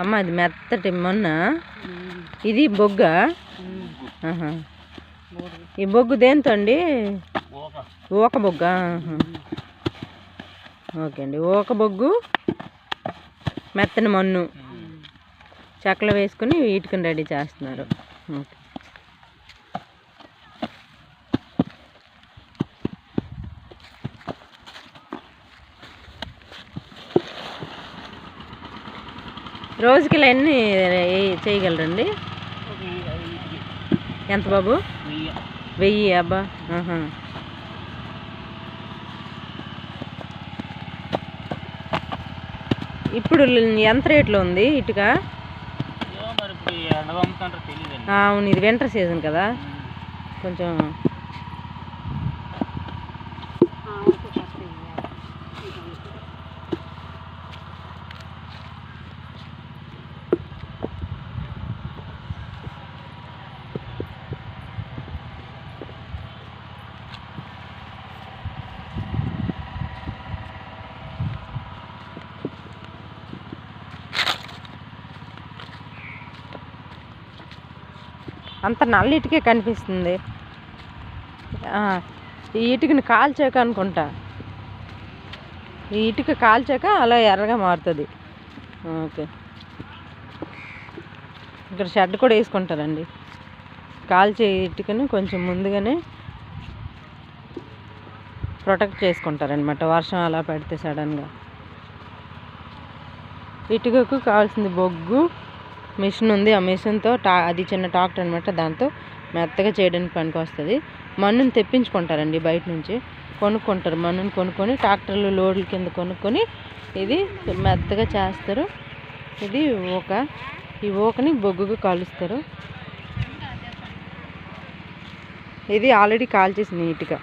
అమ్మ అది మెత్తటి మొన్న. ఇది బొగ్గ. ఈ బొగ్గు దేంతో అండి? ఊక బొగ్గ. ఓకే అండి. ఊక బొగ్గు మెత్తని మన్ను. చెక్కలు వేసుకుని వీటికని రెడీ చేస్తున్నారు. ఓకే. రోజుకి ఇలా ఎన్ని చేయగలరండి? ఎంత బాబు? వెయ్యి అబ్బా. ఇప్పుడు ఎంత రేట్లో ఉంది ఇటుక? అవును ఇది వింటర్ సీజన్ కదా. కొంచెం అంత నల్ల ఇటుకే కనిపిస్తుంది ఈ ఇటుకని కాల్చాక అనుకుంటా. ఈ ఇటుక కాల్చాక అలా ఎర్రగా మారుతుంది. ఓకే. ఇక్కడ షెడ్ కూడా వేసుకుంటారండి. కాల్చే ఇటుకని కొంచెం ముందుగానే ప్రొటెక్ట్ చేసుకుంటారనమాట వర్షం అలా పెడితే సడన్గా. ఇటుకకు కావాల్సింది బొగ్గు. మిషన్ ఉంది ఆ మిషన్తో టా అది చిన్న ట్రాక్టర్ అనమాట దాంతో మెత్తగా చేయడానికి పనికి వస్తుంది మన్నుని తెప్పించుకుంటారండి బయట నుంచి. కొనుక్కుంటారు మన్నుని కొనుక్కొని ట్రాక్టర్లు లోడ్ల కింద కొనుక్కొని ఇది మెత్తగా చేస్తారు. ఇది ఊక ఈ ఊకని బొగ్గుగా కాలుస్తారు. ఇది ఆల్రెడీ కాల్చేసి నీట్గా.